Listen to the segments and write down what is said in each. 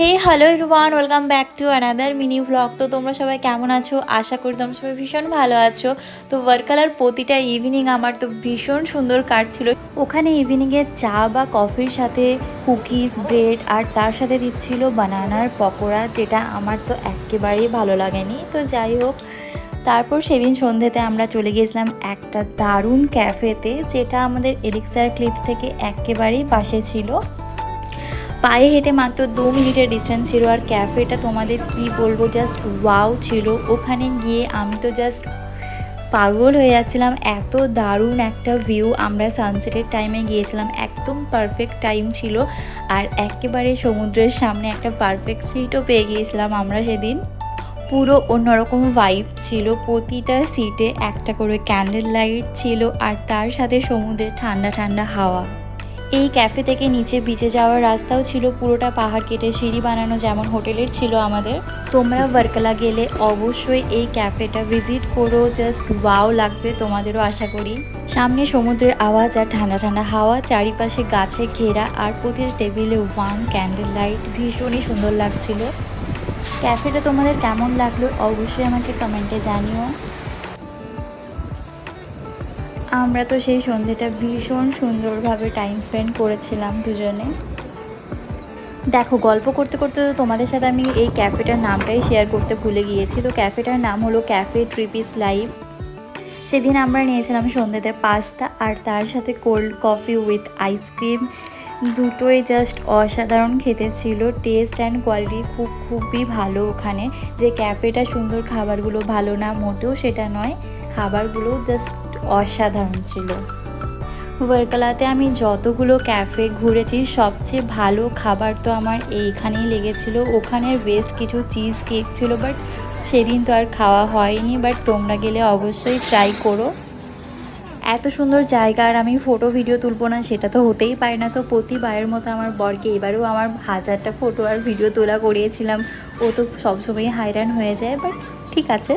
Hey hello Ruban welcome back to another mini vlog তো তোমরা সবাই কেমন আছো? আশা করি তোমরা সবাই ভীষণ ভালো আছো। তো ওয়ার্কালার প্রতিটা ইভিনিং আমার তো ভীষণ সুন্দর কাটছিল। ওখানে ইভিনিংয়ে চা বা কফির সাথে কুকিজ ব্রেড আর তার সাথে দিচ্ছিল বানানার পকোড়া, যেটা আমার তো একেবারেই ভালো লাগেনি। তো যাই হোক, তারপর সেদিন সন্ধ্যেতে আমরা চলে গিয়েছিলাম একটা দারুণ ক্যাফেতে যেটা আমাদের এলিক্সার ক্লিপ থেকে একেবারেই পাশে ছিল। পায়ে হেঁটে মাত্র দু মিনিটের ডিস্টেন্স ছিল আর ক্যাফেটা তোমাদের কি বলব জাস্ট ওয়াও ছিল। ওখানে গিয়ে আমি তো জাস্ট পাগল হয়ে যাচ্ছিলাম। এত দারুণ একটা ভিউ আমরা সানসেটের টাইমে গিয়েছিলাম। একদম পারফেক্ট টাইম ছিল। আর একেবারে সমুদ্রের সামনে একটা পারফেক্ট সিটও পেয়ে গিয়েছিলাম আমরা সেদিন। পুরো অন্যরকম ভাইব ছিল। প্রতিটা সিটে একটা করে ক্যান্ডেল লাইট ছিল। আর তার সাথে সমুদ্রের ঠান্ডা ঠান্ডা হাওয়া। এই ক্যাফে থেকে নিচে বিচে যাওয়ার রাস্তাও ছিল পুরোটা পাহাড় কেটে সিঁড়ি বানানো যেমন হোটেলের ছিল আমাদের। তোমরা ওয়ার্কলা গেলে অবশ্যই এই ক্যাফেটা ভিজিট করো জাস্ট ওয়াও লাগবে তোমাদেরও আশা করি। সামনে সমুদ্রের আওয়াজ আর ঠান্ডা ঠান্ডা হাওয়া, চারিপাশে গাছে ঘেরা আর প্রতিটা টেবিলে ওয়ান ক্যান্ডেল লাইট ভীষণই সুন্দর লাগছিল। ক্যাফেটা তোমাদের কেমন লাগল অবশ্যই আমাকে কমেন্টে জানিও। আমরা তো সেই সন্ধেটা ভীষণ সুন্দরভাবে টাইম স্পেন্ড করেছিলাম দুজনে। দেখো, গল্প করতে করতে তো তোমাদের সাথে আমি এই ক্যাফেটার নামটাই শেয়ার করতে ভুলে গিয়েছি। তো ক্যাফেটার নাম হলো ক্যাফে ট্রিপিস লাইভ সেদিন আমরা নিয়েছিলাম সন্ধ্যেতে পাস্তা আর তার সাথে cold coffee with ice cream দুটোই জাস্ট অসাধারণ খেতে ছিল। টেস্ট অ্যান্ড কোয়ালিটি খুব, খুবই ভালো ওখানে। যে ক্যাফেটা সুন্দর, খাবারগুলো ভালো না, মোটেও সেটা নয়। খাবারগুলো জাস্ট অসাধারণ ছিল। ওয়ার্কালাতে আমি যতগুলো ক্যাফে ঘুরেছি, সবচেয়ে ভালো খাবার তো আমার এইখানেই লেগেছিল। ওখানের বেস্ট কিছু চিজ কেক ছিল, বাট সেদিন তো আর খাওয়া হয়নি। বাট তোমরা গেলে অবশ্যই ট্রাই করো। এত সুন্দর জায়গা আর আমি ফটো ভিডিও তুলবো না, সেটা তো হতেই পারে না। তো প্রতিবারের মতো আমার বরকে এবারেও আমার হাজারটা ফটো আর ভিডিও তোলা করিয়েছিলাম। ও তো সবসময় হাইরান হয়ে যায়, বাট ঠিক আছে।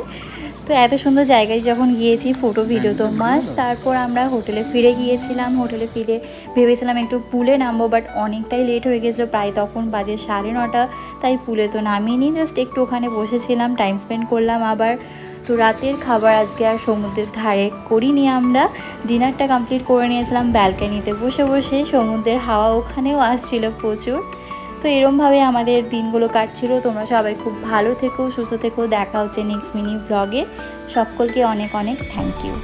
তো এত সুন্দর জায়গায় যখন গিয়েছি ফটো ভিডিও তো মাস তারপর আমরা হোটেলে ফিরে গিয়েছিলাম। হোটেলে ফিরে ভেবেছিলাম একটু পুলে নামবো বাট অনেকটাই লেট হয়ে গেছিল। প্রায় তখন বাজে সাড়ে নটা, তাই পুলে তো নামিনি। জাস্ট একটু ওখানে বসেছিলাম টাইম স্পেন্ড করলাম আবার। তো রাতের খাবার আজকে আর সমুদ্রের ধারে করিনি আমরা। ডিনারটা কমপ্লিট করে নিয়েছিলাম ব্যালকানিতে বসে বসে সমুদ্রের হাওয়া ওখানেও আসছিল প্রচুর। তো এরমভাবে আমাদের দিনগুলো কাটছিল। তোমরা সবাই খুব ভালো থেকো, সুস্থ থেকো। দেখা হচ্ছে নেক্সট মিনি ব্লগে সকলকে অনেক অনেক থ্যাংক ইউ